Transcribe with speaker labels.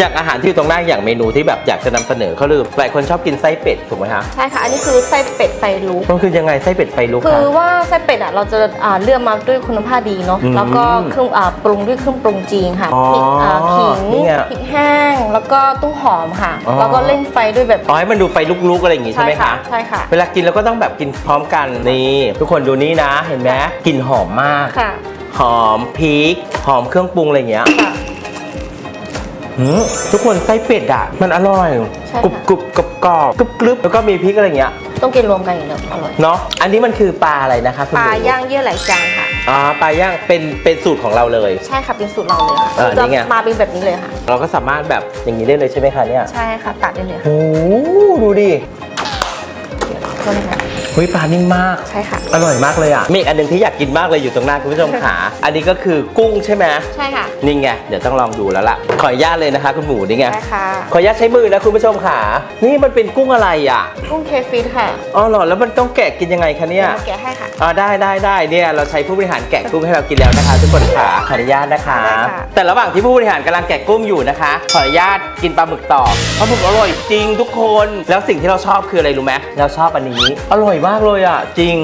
Speaker 1: อย่างอาหารที่อยู่ตรงหน้าอย่างเมนูที่แบบอยากจะนำเสนอเขาลืมหลายคนชอบกินไส้เป็ดถูกไหมคะ
Speaker 2: ใช่ค่ะ อันนี้คือไส้เป็ดไฟลุก
Speaker 1: มันคือยังไงไส้เป็ดไฟลุก
Speaker 2: คื
Speaker 1: คะ
Speaker 2: อว่าไส้เป็ดอะเราจะอ่าเลือกมาด้วยคุณภาพดีเนาะ
Speaker 1: อืม
Speaker 2: แล้วก็เครื่องอ่าปรุงด้วยเครื่องปรุงจีนค่ะ
Speaker 1: อ๋อ
Speaker 2: พริกอ่าขิง
Speaker 1: นี่ไง
Speaker 2: พริกแห้ง แล้วก็ตุ้งหอมค่ะ
Speaker 1: อ๋อ
Speaker 2: แล้วก็เล่นไฟด้วยแบบ
Speaker 1: อ๋อให้มันดูไฟลุกๆอะไรอย่างงี้ใช่ไหมคะ
Speaker 2: ใช่ค่ะ
Speaker 1: เวลากินเราก็ต้องแบบกินพร้อมกันนี่ทุกคนดูนี่นะ เห็นไหมกลิ่นหอมมาก
Speaker 2: ค่ะ
Speaker 1: หอมพริก หอมเครื่องปรุงอะไรอย่างเงี้ย
Speaker 2: ค่ะ
Speaker 1: หืมทุกคนไส้เป็ดอะ มันอร่อย
Speaker 2: ใช่ค่ะ
Speaker 1: กรุบกรุบกรอบกรอบกรึบกรึบแล้วก็มีพริกอะไรอย่างเงี้ย
Speaker 2: ต้องกินรวมกันอย่างเดียวอร่อย
Speaker 1: เนาะอันนี้มันคือปลาอะไรนะคะคุณ
Speaker 2: ปลา
Speaker 1: หนู
Speaker 2: ย่างเยื่อไหลจางค่ะ
Speaker 1: อ๋อปลาย่างเป็นเป็นสูตรของเราเลย
Speaker 2: ใช่ค่ะเป็นสูตรเราเลยค่ะ
Speaker 1: เออนี่ไง
Speaker 2: จะมาเป็นแบบนี้เลยค่ะ
Speaker 1: เราก็สามารถแบบอย่างนี้ได้เลยใช่ไหมคะเนี่ย
Speaker 2: ใช่ค่ะตัดได้เลยค่ะ
Speaker 1: โอ้โหดูดิ
Speaker 2: โทษนะคะ
Speaker 1: เฮ้ยปลานิ่มมาก
Speaker 2: ใช่ค่ะ
Speaker 1: อร่อยมากเลยอะ มีอีกอันหนึงที่อยากกินมากเลยอยู่ตรงหน้าคุณผู้ชมขา อันนี้ก็คือกุ้งใช่ไหม
Speaker 2: ใช่ค่ะ
Speaker 1: นี่ไง เดี๋ยวต้องลองดูแล้วล่ะ ขออนุญาตเลยนะคะ คุณหมูนี่ไง
Speaker 2: ใช่ค่ะ
Speaker 1: ขออนุญาตใช้มือนะคุณผู้ชมขา นี่มันเป็นกุ้งอะไรอะ
Speaker 2: กุ้งเคฟิตค่ะ
Speaker 1: อ๋อเหรอ แล้วมันต้องแกะกินยังไงคะเนี่ย
Speaker 2: เดี๋ยวมาแกะให้ค่ะ
Speaker 1: อ๋อได้ได้ได้เนี่ยเราใช้ผู้บริหารแกะกุ้งให้เรากินแล้วนะคะ ทุกคนขาขออนุญาตนะคะ
Speaker 2: ได้ค่ะ
Speaker 1: แต่ระหว่างที่ผู้บริหารกำลังแกะกุ้งอยู่นะคะ ขออนุญาตกินปลาหมึกต่อปลาหมึกอร่อยจริงทุกคน แล้วสิ่งที่เราชอบคืออะไรรู้ไหมเราชอบอันนี้ อร่อยมากเลยอะ จริง